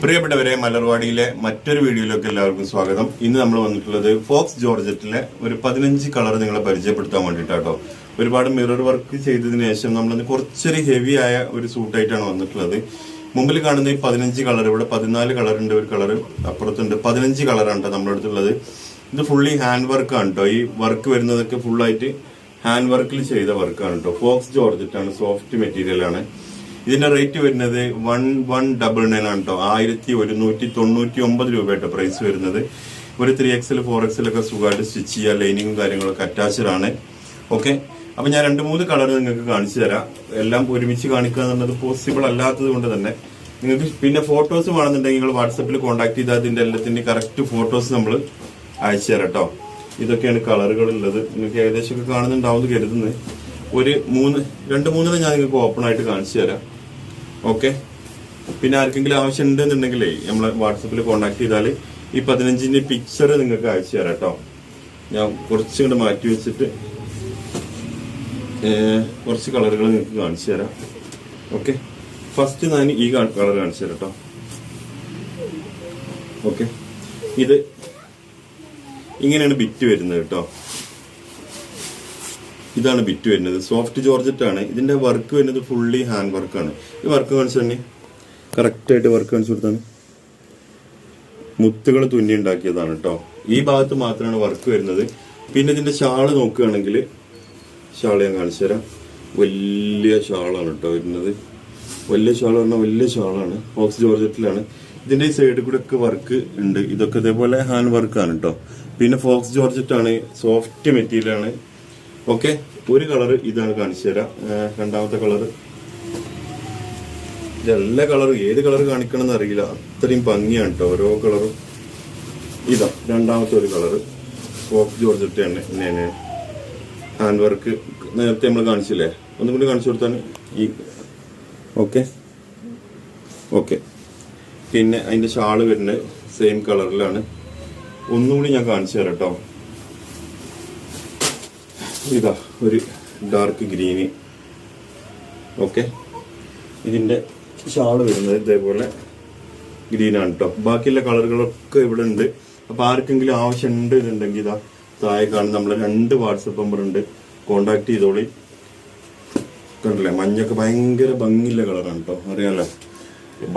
പ്രിയപ്പെട്ടവരെ മലർവാടിയിലെ മറ്റൊരു വീഡിയോയിലേക്ക് എല്ലാവർക്കും സ്വാഗതം. ഇന്ന് നമ്മൾ വന്നിട്ടുള്ളത് ഫോക്സ് ജോർജറ്റിലെ ഒരു പതിനഞ്ച് കളർ നിങ്ങളെ പരിചയപ്പെടുത്താൻ വേണ്ടിയിട്ടാട്ടോ. ഒരുപാട് മിറർ വർക്ക് ചെയ്തതിനു ശേഷം നമ്മളത് കുറച്ചൊരു ഹെവി ആയ ഒരു സൂട്ടായിട്ടാണ് വന്നിട്ടുള്ളത്. മുമ്പിൽ കാണുന്ന ഈ പതിനഞ്ച് കളർ ഇവിടെ പതിനാല് കളർ ഉണ്ട് ഒരു കളർ അപ്പുറത്തുണ്ട് പതിനഞ്ച് കളറാണ് കേട്ടോ നമ്മുടെ അടുത്തുള്ളത്. ഇത് ഫുള്ളി ഹാൻഡ് വർക്കാണ് കേട്ടോ ഈ വർക്ക് വരുന്നതൊക്കെ ഫുള്ളായിട്ട് ഹാൻഡ് വർക്കിൽ ചെയ്ത വർക്കാണ് കേട്ടോ ഫോക്സ് ജോർജറ്റാണ് സോഫ്റ്റ് മെറ്റീരിയൽ ആണ്. ഇതിന്റെ റേറ്റ് വരുന്നത് വൺ വൺ ഡബിൾ നയൻ ആണ് കേട്ടോ ആയിരത്തി ഒരുന്നൂറ്റി തൊണ്ണൂറ്റി ഒമ്പത് രൂപയായിട്ട് പ്രൈസ് വരുന്നത്. ഒരു ത്രീ എക്സൽ ഫോർ എക്സലൊക്കെ സുഖമായിട്ട് സ്റ്റിച്ച് ചെയ്യുക ലൈനിങ്ങും കാര്യങ്ങളൊക്കെ അറ്റാച്ച്ഡ് ആണ്. ഓക്കെ അപ്പൊ ഞാൻ രണ്ട് മൂന്ന് കളർ നിങ്ങൾക്ക് കാണിച്ചു തരാം. എല്ലാം ഒരുമിച്ച് കാണിക്കുക എന്നുള്ളത് പോസിബിൾ അല്ലാത്തത് കൊണ്ട് തന്നെ. നിങ്ങൾക്ക് പിന്നെ ഫോട്ടോസ് വേണമെന്നുണ്ടെങ്കിൽ നിങ്ങൾ വാട്സപ്പിൽ കോൺടാക്ട് ചെയ്താൽ അതിന്റെ എല്ലാത്തിന്റെ കറക്റ്റ് ഫോട്ടോസ് നമ്മൾ അയച്ചു തരാം കേട്ടോ ഇതൊക്കെയാണ് കളറുകൾ ഉള്ളത്. നിങ്ങൾക്ക് ഏകദേശമൊക്കെ കാണുന്നുണ്ടാവും എന്ന് കരുതുന്നത് ഒരു മൂന്ന് രണ്ട് മൂന്നെണ്ണം ഞാൻ നിങ്ങൾക്ക് ഓപ്പൺ ആയിട്ട് കാണിച്ചു തരാം. ഓക്കെ പിന്നെ ആർക്കെങ്കിലും ആവശ്യം ഉണ്ടെന്നുണ്ടെങ്കിലേ നമ്മളെ വാട്സപ്പിൽ കോൺടാക്ട് ചെയ്താൽ ഈ പതിനഞ്ചിന്റെ പിക്ചർ നിങ്ങൾക്ക് അയച്ചു തരാം കേട്ടോ. ഞാൻ കുറച്ചും കൂടെ മാറ്റി വെച്ചിട്ട് കുറച്ച് കളറുകൾ നിങ്ങൾക്ക് കാണിച്ചു തരാം. ഓക്കെ ഫസ്റ്റ് ഞാൻ ഈ കളർ കാണിച്ചു തരാം കേട്ടോ. ഓക്കെ ഇത് ഇങ്ങനെയാണ് ബിറ്റ് വരുന്നത് കേട്ടോ. ഇതാണ് ബിറ്റ് വരുന്നത്. സോഫ്റ്റ് ജോർജറ്റ് ആണ്. ഇതിന്റെ വർക്ക് വരുന്നത് ഫുള്ളി ഹാൻഡ് വർക്കാണ് ഈ വർക്ക് കാണിച്ചു തന്നെ. കറക്റ്റ് ആയിട്ട് വർക്ക് കാണിച്ചു കൊടുത്താണ് മുത്തുകൾ തുന്നി ഉണ്ടാക്കിയതാണ് കേട്ടോ ഈ ഭാഗത്ത് മാത്രമാണ് വർക്ക് വരുന്നത്. പിന്നെ ഇതിന്റെ ഷാൾ നോക്കുകയാണെങ്കിൽ ഷാൾ ഞാൻ കാണിച്ചു തരാം. വലിയ ഷാളാണ് കേട്ടോ വരുന്നത്. വലിയ ഷാൾ പറഞ്ഞാൽ വലിയ ഷാളാണ്. ഓക്സ് ജോർജറ്റിലാണ് ഇതിന്റെ ഈ സൈഡിൽ കൂടെ ഒക്കെ വർക്ക് ഉണ്ട്. ഇതൊക്കെ ഇതേപോലെ ഹാൻഡ് വർക്കാണ് കേട്ടോ പിന്നെ ഫോക്സ് ജോർജറ്റ് ആണ് സോഫ്റ്റ് മെറ്റീരിയൽ ആണ്. ഓക്കെ. ഒരു കളർ ഇതാണ് കാണിച്ചു തരാം. രണ്ടാമത്തെ കളർ ഇതെല്ലാ കളറും ഏത് കളർ കാണിക്കണം എന്ന് അറിയില്ല. അത്രയും ഭംഗിയാണ് കേട്ടോ ഓരോ കളറും. ഇതാ രണ്ടാമത്തെ ഒരു കളർ ഓഫ് ജോർജ് തന്നെ ഇങ്ങനെ ഹാൻഡ് വർക്ക് നേരത്തെ നമ്മൾ കാണിച്ചില്ലേ? ഒന്നും കൂടി കാണിച്ചു കൊടുത്താണ് ഈ ഓക്കെ. ഓക്കെ. പിന്നെ അതിന്റെ ഷാൾ വരുന്നത് സെയിം കളറിലാണ് ഒന്നുകൂടി ഞാൻ കാണിച്ചു തരാം കേട്ടോ ഇതാ ഒരു ഡാർക്ക് ഗ്രീന് ഓക്കെ ഇതിന്റെ ഷാൾ വരുന്നത് ഇതേപോലെ ഗ്രീനാണ് കേട്ടോ ബാക്കിയുള്ള കളറുകളൊക്കെ ഇവിടെ ഉണ്ട്. അപ്പോൾ ആർക്കെങ്കിലും ആവശ്യമുണ്ട് എന്നുണ്ടെങ്കിൽ ഇതാ താഴെ കാണുന്ന നമ്മൾ രണ്ട് വാട്സപ്പ് നമ്പർ ഉണ്ട്. കോണ്ടാക്ട് ചെയ്തോളി. കണ്ടില്ലേ? മഞ്ഞൊക്കെ ഭയങ്കര ഭംഗിയുള്ള കളറാണ് കേട്ടോ അറിയാലോ?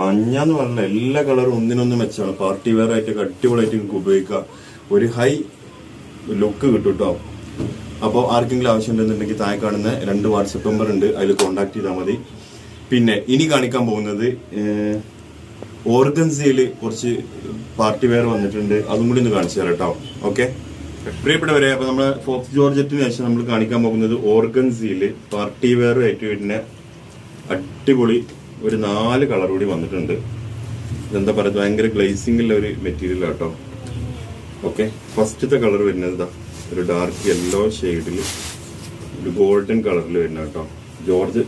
മഞ്ഞ എന്ന് പറഞ്ഞാൽ എല്ലാ കളറും ഒന്നിനൊന്ന് മെച്ചമാണ് പാർട്ടി വെയർ ആയിട്ടൊക്കെ അടിപൊളിയായിട്ട് നിങ്ങൾക്ക് ഉപയോഗിക്കാം. ഒരു ഹൈ ലുക്ക് കിട്ടും കേട്ടോ അപ്പോൾ ആർക്കെങ്കിലും ആവശ്യമുണ്ടെന്നുണ്ടെങ്കിൽ താഴെ കാണുന്ന രണ്ട് വാട്സപ്പ് നമ്പർ ഉണ്ട്. അതിൽ കോൺടാക്ട് ചെയ്താൽ മതി. പിന്നെ ഇനി കാണിക്കാൻ പോകുന്നത് ഓർഗൻസിയിൽ കുറച്ച് പാർട്ടി വെയർ വന്നിട്ടുണ്ട്. അതും കൂടി ഒന്ന് കാണിച്ചു തരാം കേട്ടോ. ഓക്കെ? പ്രിയപ്പെട്ടവരെ അപ്പൊ നമ്മൾ ഫോക്സ് ജോർജറ്റിന് ശേഷം നമ്മൾ കാണിക്കാൻ പോകുന്നത് ഓർഗൻസിയിൽ പാർട്ടി വെയർ ആയിട്ട് വരുന്ന അടിപൊളി ഒരു നാല് കളർ കൂടി വന്നിട്ടുണ്ട്. ഇതെന്താ പറയുക? ഭയങ്കര ഗ്ലേസിംഗ് ഉള്ള ഒരു മെറ്റീരിയൽ കേട്ടോ. ഓക്കെ? ഫസ്റ്റത്തെ കളർ വരുന്നത് ഇതാ. ഒരു ഡാർക്ക് യെല്ലോ ഷെയ്ഡിൽ ഒരു ഗോൾഡൻ കളറിൽ വരുന്ന കേട്ടോ. ജോർജ്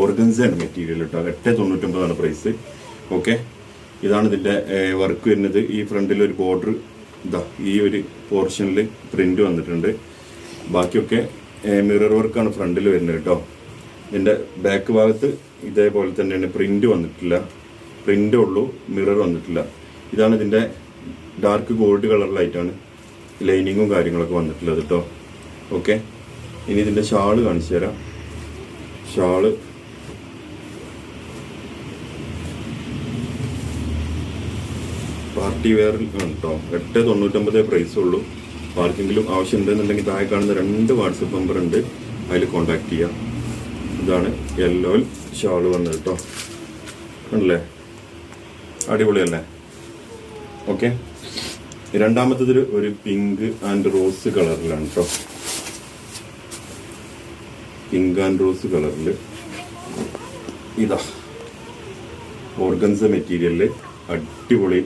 ഓർഗൻസാണ് മെറ്റീരിയൽ കേട്ടോ എട്ട് തൊണ്ണൂറ്റൊമ്പതാണ് പ്രൈസ് ഓക്കെ ഇതാണ് ഇതിന്റെ വർക്ക് വരുന്നത്. ഈ ഫ്രണ്ടിൽ ഒരു ബോർഡർ ഇതാ ഈ ഒരു പോർഷനിൽ പ്രിന്റ് വന്നിട്ടുണ്ട്. ബാക്കിയൊക്കെ മിറർ വർക്കാണ് ഫ്രണ്ടിൽ വരുന്നത് കേട്ടോ. ഇതിന്റെ ബാക്ക് ഭാഗത്ത് ഇതേപോലെ തന്നെയാണ് പ്രിന്റ് വന്നിട്ടില്ല. പ്രിന്റേ ഉള്ളൂ മിറർ വന്നിട്ടില്ല. ഇതാണ് ഇതിന്റെ ഡാർക്ക് ഗോൾഡ് കളറിലായിട്ടാണ് ലൈനിങ്ങും കാര്യങ്ങളൊക്കെ വന്നിട്ടുള്ളത് കേട്ടോ ഓക്കെ ഇനി ഇതിന്റെ ഷാൾ കാണിച്ചു തരാം. ഷാൾ പാർട്ടി വെയറിൽ കേട്ടോ എട്ട് തൊണ്ണൂറ്റൊമ്പതേ പ്രൈസ് ഉള്ളൂ. ആർക്കെങ്കിലും ആവശ്യം ഉണ്ടെന്നുണ്ടെങ്കിൽ താഴെ കാണുന്ന രണ്ട് വാട്സപ്പ് നമ്പർ ഉണ്ട്. അതിൽ കോൺടാക്ട് ചെയ്യാം. ഇതാണ് യെല്ലോ ഷാൾ വന്നത് കേട്ടോ ഉണ്ടല്ലേ അടിപൊളിയല്ലേ? ഓക്കെ രണ്ടാമത്തത് ഒരു- പിങ്ക് ആൻഡ് റോസ് കളറിലാണ് കേട്ടോ പിങ്ക് ആൻഡ് റോസ് കളറിൽ ഇതാ ഓർഗൻസ മെറ്റീരിയലിൽ അടിപൊളി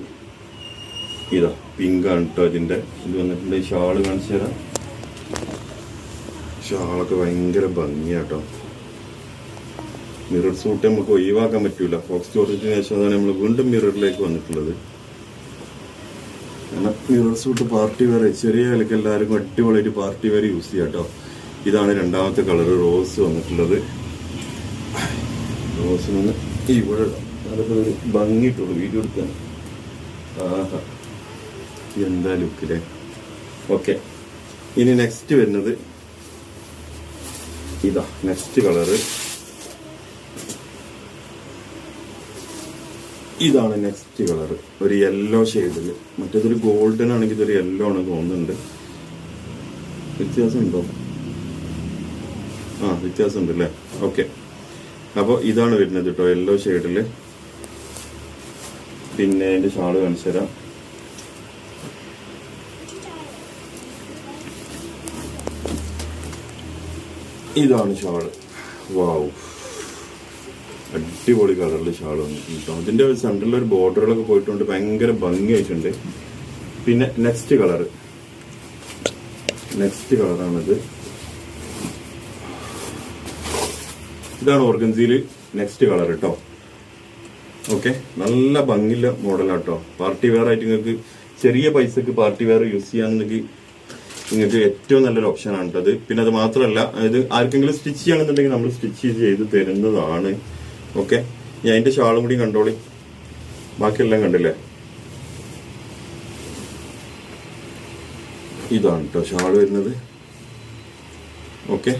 ഇതാ പിങ്ക് ആണ് കേട്ടോ ഇതിന്റെ ഇത് വന്നിട്ടുണ്ട്. ഷാൾ കാണിച്ചു തരാം. ഷാളൊക്കെ ഭയങ്കര ഭംഗിയാട്ടോ. മിറർ സൂട്ട് നമുക്ക് ഒഴിവാക്കാൻ പറ്റൂല. ഫോക്സ് ജോർജറ്റിന് ശേഷം അതാണ് നമ്മൾ വീണ്ടും മിററിലേക്ക് വന്നിട്ടുള്ളത്. മിറർ സൂട്ട് പാർട്ടി വെയർ ചെറിയ വിലക്ക് എല്ലാവർക്കും അടിപൊളിയായിട്ട് പാർട്ടി വെയർ യൂസ് ചെയ്യാം കേട്ടോ. ഇതാണ് രണ്ടാമത്തെ കളർ റോസ് വന്നിട്ടുള്ളത്. റോസ് റോസിനൊന്ന് ഇവിടെ അതൊക്കെ ഒരു ഭംഗിയിട്ടുള്ളൂ വീഡിയോ എടുക്കാൻ ആഹാ എന്താ ലുക്കിലെ ഓക്കെ. ഇനി നെക്സ്റ്റ് വരുന്നത് ഇതാ നെക്സ്റ്റ് കളറ്. ഇതാണ് നെക്സ്റ്റ് കളർ. ഒരു യെല്ലോ ഷെയ്ഡിൽ മറ്റേതൊരു ഗോൾഡൻ ആണെങ്കിൽ ഇതൊരു യെല്ലോ ആണ് തോന്നുന്നുണ്ട്. വ്യത്യാസം ഉണ്ടോ ആ വ്യത്യാസം ഉണ്ട് അല്ലേ ഓക്കെ. അപ്പോൾ ഇതാണ് വരുന്നത് കേട്ടോ യെല്ലോ ഷെയ്ഡിൽ പിന്നെ എന്റെ ഷാൾ കാണിച്ചു തരാം. ഇതാണ് ഷാൾ. വാവ് അടിപൊളി കളറിൽ ഷാൾ വന്നിട്ടുണ്ട് കേട്ടോ ഒരു സെന്ററിൽ ഒരു ബോർഡറുകളൊക്കെ പോയിട്ടുണ്ട്. ഭയങ്കര ഭംഗിയായിട്ടുണ്ട്. പിന്നെ നെക്സ്റ്റ് കളർ നെക്സ്റ്റ് കളറാണിത് ഇതാണ് ഓർഗൻസിയിൽ നെക്സ്റ്റ് കളർ കേട്ടോ ഓക്കെ നല്ല ഭംഗിയുള്ള മോഡലാണ് കേട്ടോ പാർട്ടി വെയർ ആയിട്ട് നിങ്ങൾക്ക് ചെറിയ പൈസക്ക് പാർട്ടി വെയർ യൂസ് ചെയ്യാന്നുണ്ടെങ്കിൽ നിങ്ങൾക്ക് ഏറ്റവും നല്ലൊരു ഓപ്ഷനാണ് കേട്ടത് പിന്നെ അത് മാത്രമല്ല അതായത് ആർക്കെങ്കിലും സ്റ്റിച്ച് ചെയ്യണമെന്നുണ്ടെങ്കിൽ നമ്മൾ സ്റ്റിച്ച് ചെയ്ത് തരുന്നതാണ്. ഓക്കെ. ഞാൻ അതിന്റെ ഷാളും കൂടി കണ്ടോളി. ബാക്കിയെല്ലാം കണ്ടില്ലേ? ഇതാണ് കേട്ടോ ഷാൾ വരുന്നത്. ഓക്കെ.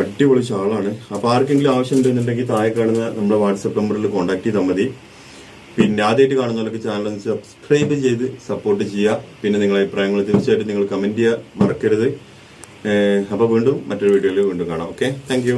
അടിപൊളി ഷാളാണ്. അപ്പോൾ ആർക്കെങ്കിലും ആവശ്യം ഉണ്ടെന്നുണ്ടെങ്കിൽ താഴെ കാണുന്ന നമ്മുടെ വാട്സപ്പ് നമ്പറിൽ കോൺടാക്ട് ചെയ്താൽ മതി. പിന്നെ ആദ്യമായിട്ട് കാണുന്നവർക്ക് ചാനൽ സബ്സ്ക്രൈബ് ചെയ്ത് സപ്പോർട്ട് ചെയ്യുക. പിന്നെ നിങ്ങളുടെ അഭിപ്രായങ്ങൾ തീർച്ചയായിട്ടും നിങ്ങൾ കമന്റ് ചെയ്യുക മറക്കരുത്. അപ്പോൾ വീണ്ടും മറ്റൊരു വീഡിയോയിൽ വീണ്ടും കാണാം. ഓക്കെ. താങ്ക്